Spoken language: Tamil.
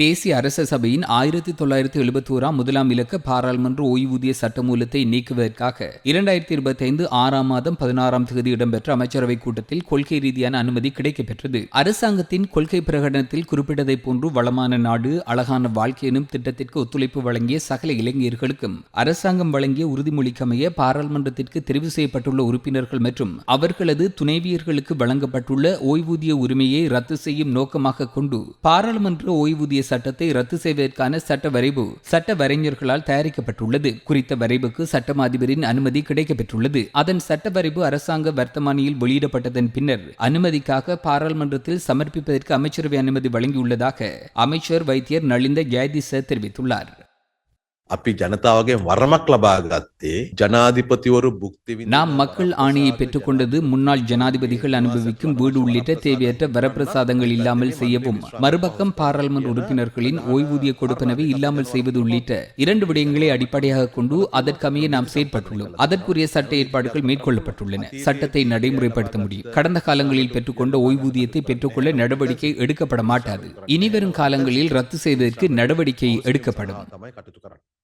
தேசிய அரச சபையின் ஆயிரத்தி தொள்ளாயிரத்தி எழுபத்தி ஓராம் முதலாம் இலக்க பாராளுமன்ற ஓய்வூதிய சட்டமூலத்தை நீக்குவதற்காக இரண்டாயிரத்தி இருபத்தி ஐந்து ஆறாம் மாதம் பதினாறாம் தேதி இடம்பெற்ற அமைச்சரவை கூட்டத்தில் கொள்கை ரீதியான அனுமதி கிடைக்கப்பெற்றது. அரசாங்கத்தின் கொள்கை பிரகடனத்தில் குறிப்பிட்டதை போன்று வளமான நாடு அழகான வாழ்க்கை எனும் திட்டத்திற்கு ஒத்துழைப்பு வழங்கிய சகல இளைஞர்களுக்கும் அரசாங்கம் வழங்கிய உறுதிமொழிக்கமைய பாராளுமன்றத்திற்கு தெரிவு செய்யப்பட்டுள்ள உறுப்பினர்கள் மற்றும் அவர்களது துணைவியர்களுக்கு வழங்கப்பட்டுள்ள ஓய்வூதிய உரிமையை ரத்து செய்யும் நோக்கமாக கொண்டு பாராளுமன்ற ஓய்வூதிய சட்டத்தை ரத்து செய்வதற்கான சட்ட வரைவு சட்ட வரைஞர்களால் தயாரிக்கப்பட்டுள்ளது. குறித்த வரைவுக்கு சட்டம் அதிபரின் அனுமதி கிடைக்கப்பெற்றுள்ளது. அதன் சட்ட வரைவு அரசாங்க வர்த்தமானியில் வெளியிடப்பட்டதன் பின்னர் அனுமதிக்காக பாராளுமன்றத்தில் சமர்ப்பிப்பதற்கு அமைச்சரவை அனுமதி வழங்கியுள்ளதாக அமைச்சர் வைத்தியர் நளிந்த ஜெயதிச தெரிவித்துள்ளார். අපි ජනතාවගේ වරමක් ලබා ගත්තේ ජනාධිපතිවරු බුක්ති විඳින நாம் மக்கள் ஆணையை பெற்றுக்கொண்டது முன்னாள் ஜனாதிபதிகள் அனுபவிக்கும் வீடு உள்ளிட்ட தேவையற்ற வரப்பிரசாதங்கள் இல்லாமல் செய்யவும் மறுபக்கம் பாராளுமன்ற உறுப்பினர்களின் ஓய்வூதிய கொடுப்பனவை இல்லாமல் செய்வது உள்ளிட்ட இரண்டு விடயங்களை அடிப்படையாக கொண்டு அதற்கமைய நாம் செயற்பட்டுள்ளோம் அதற்குரிய சட்ட ஏற்பாடுகள் மேற்கொள்ளப்பட்டுள்ளன சட்டத்தை நடைமுறைப்படுத்த முடியும் கடந்த காலங்களில் பெற்றுக்கொண்ட ஓய்வூதியத்தை பெற்றுக்கொள்ள நடவடிக்கை எடுக்கப்பட மாட்டாது இனிவரும் காலங்களில் ரத்து செய்வதற்கு நடவடிக்கை எடுக்கப்படும் තමයි කටයුතු කරන්න.